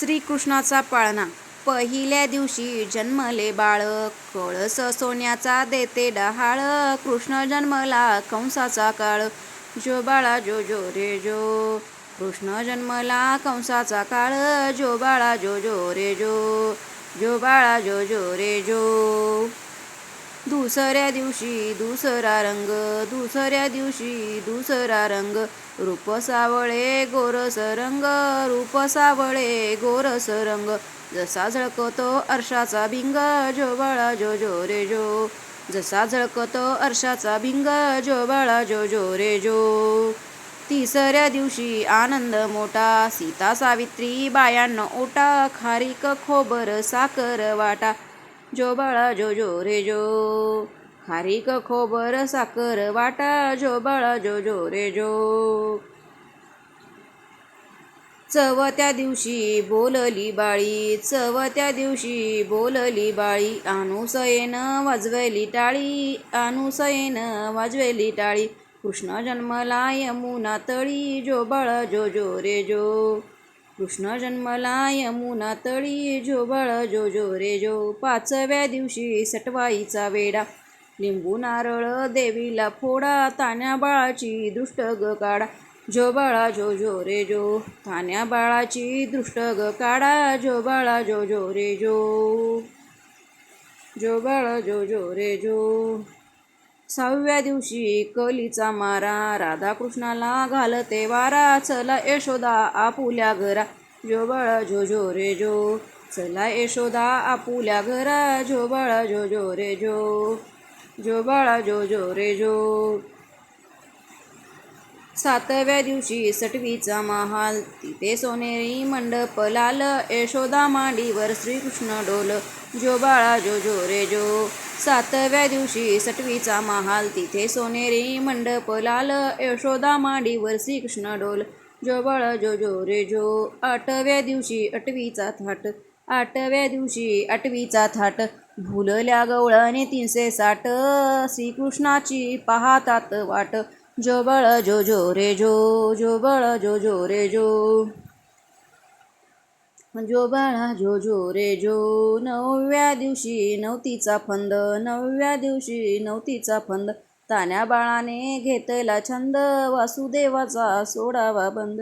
श्रीकृष्णाचा पाळणा. पहिल्या दिवशी जन्मले बाळ. कळस सोन्याचा देते डहाळ. कृष्ण जन्मला कंसाचा काळ. जो बाळा जो जो रे जो. कृष्ण जन्मला कंसाचा काळ. जो बाळा जो जो रे जो. जो बाळा जो जो रे जो. दुसऱ्या दिवशी दुसरा रंग दुसऱ्या दिवशी दुसरा रंग. रूप सावळे गोरस रंग रूप सावळे गोरस रंग. जसा झळकतो अर्षाचा भिंग जो बाळा जो जो रे जो. जसा झळकतो अर्षाचा भिंग जो बाळा जो जो रे जो. तिसऱ्या दिवशी आनंद मोठा सीता सावित्री बायांना ओटा खारीक खोबर साखर वाटा. जो बाळा जो जो रे जो. खारीक खोबर साखर वाटा जो बाळा जो जो रे जो. चवत्या दिवशी बोलली बाळी चवत्या दिवशी बोलली बाळी. अनुसयेन वाजवली टाळी अनुसयेन वाजवली टाळी. कृष्ण जन्मला यमुना तळी जो बाळा जो जो रे जो. कृष्ण जन्मला यमुना तळी जो बाळा जो जो रे जो पाचव्या दिवशी सटवाईचा वेडा लिंबू नारळ देवीला फोडा तान्या बाळाची दृष्ट ग काढा. जो बाळा जो जो रे जो तान्या बाळाची दृष्ट ग काढा. जो बाळा जो जो रे जो जो बाळा जो जो रे जो सहाव्या दिवशी कलीचा मारा. राधाकृष्णाला घालते वारा. चला यशोदा आपुल्या घरा. जो बाळा जो जो रे जो. चला यशोदा आपुल्या घरा. जो बाळा जो जो रे जो. जो बाळा जो जो रे जो. सातव्या दिवशी सटवीचा महाल. तिथे सोनेरी मंडप लाल. यशोदा मांडीवर श्रीकृष्ण डोल. जो बाळा जो जो रे जो सातव्या दिवशी सटवीचा महाल तिथे सोनेरी मंडप लाल यशोदा मांडीवर श्रीकृष्ण डोल. जो बाळा जो जो रे जो आठव्या दिवशी आठवीचा थाट आठव्या दिवशी आठवीचा थाट. भुलल्या गवळाने तीनशे साठ श्रीकृष्णाची पाहतात वाट. जो बळ जो जो रे जो जो बळ जो जो रे जो जो बाळा जो जो रे जो. नवव्या दिवशी नवतीचा फंद नवव्या दिवशी नवतीचा फंद. तान्या बाळाने घेतला छंद वासुदेवाचा सोडावा बंद.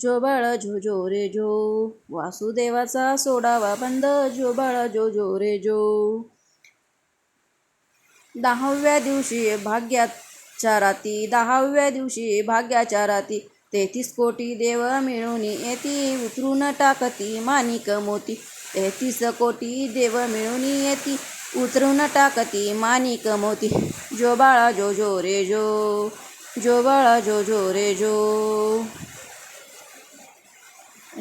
जो बाळा जो जो रे जो. वासुदेवाचा सोडावा बंद. जो बाळा जो जो रे जो. दहाव्या दिवशी भाग्याच्या राती दहाव्या दिवशी भाग्याच्या राती. तेहतीस कोटी देव मिळून येती उतरून टाकती माणिक मोती. तेहतीस कोटी देव मिळून येती उतरून टाकती माणिक मोती. जो बाळा जो जो रे जो जो बाळा जो जो रे जो.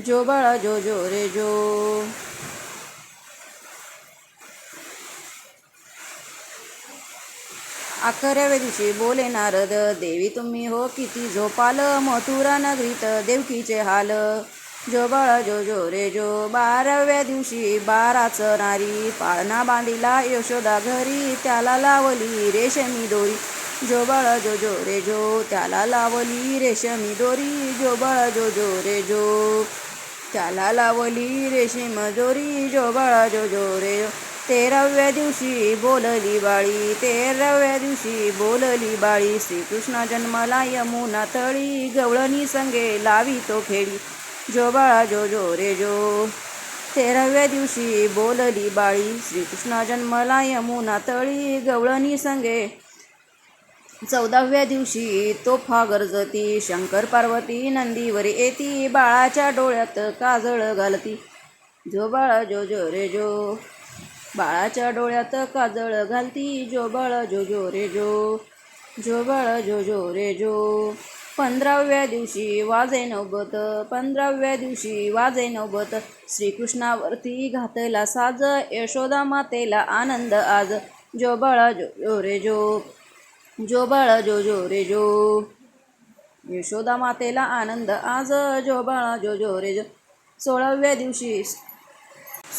जो बाळा जो जो रे जो. अकराव्या दिवशी बोले नारद देवी तुम्ही हो किती झोपाल मथुरा नगरीत देवकीचे हाल. जो बाळा जो जो रे जो बाराव्या दिवशी बाराचं नारी. पाळणा बांधिला यशोदा घरी त्याला लावली रेशमी दोरी. जो बाळा जो जो रे जो त्याला लावली रेशमी दोरी. जो बाळा जो जो रे जो त्याला लावली रेशीम दोरी. जो बाळा जो जो रे जो तेराव्या दिवशी बोलली बाळी तेराव्या दिवशी बोलली बाळी श्रीकृष्ण जन्मला यमुना तळी गवळणी संगे लावी तो फेडी जो बाळा जो जो रे जो. तेराव्या दिवशी बोलली बाळी श्रीकृष्ण जन्मला यमुना तळी गवळणी संगे. चौदाव्या दिवशी तोफा गरजती शंकर पार्वती नंदीवर येती बाळाच्या डोळ्यात काजळ घालती. जो बाळा जो जो रे जो. बाळाच्या डोळ्यात काजळ घालती जो बाळा जो जो रे जो जो बाळा जो जो रे जो. पंधराव्या दिवशी वाजे नवबत पंधराव्या दिवशी वाजे नवबत श्रीकृष्णावरती घातला साज यशोदा मातेला आनंद आज. जो बाळा जो जो रे जो जो बाळा जो जो रे जो. यशोदा मातेला आनंद आज जो बाळा जो जो रे जो. सोळाव्या दिवशी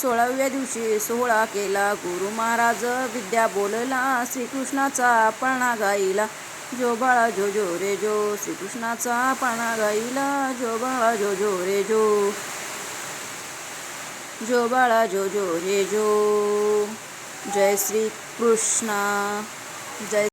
सोळाव्या दिवशी सोहळा केला. गुरु महाराज विद्या बोलला श्रीकृष्णाचा पणा गाईला जो बाळा जो जो रे जो. श्रीकृष्णाचा पणा गाईला जो बाळा जो जो रे जो. जो बाळा जो जो रे जो. जय श्री कृष्णा जय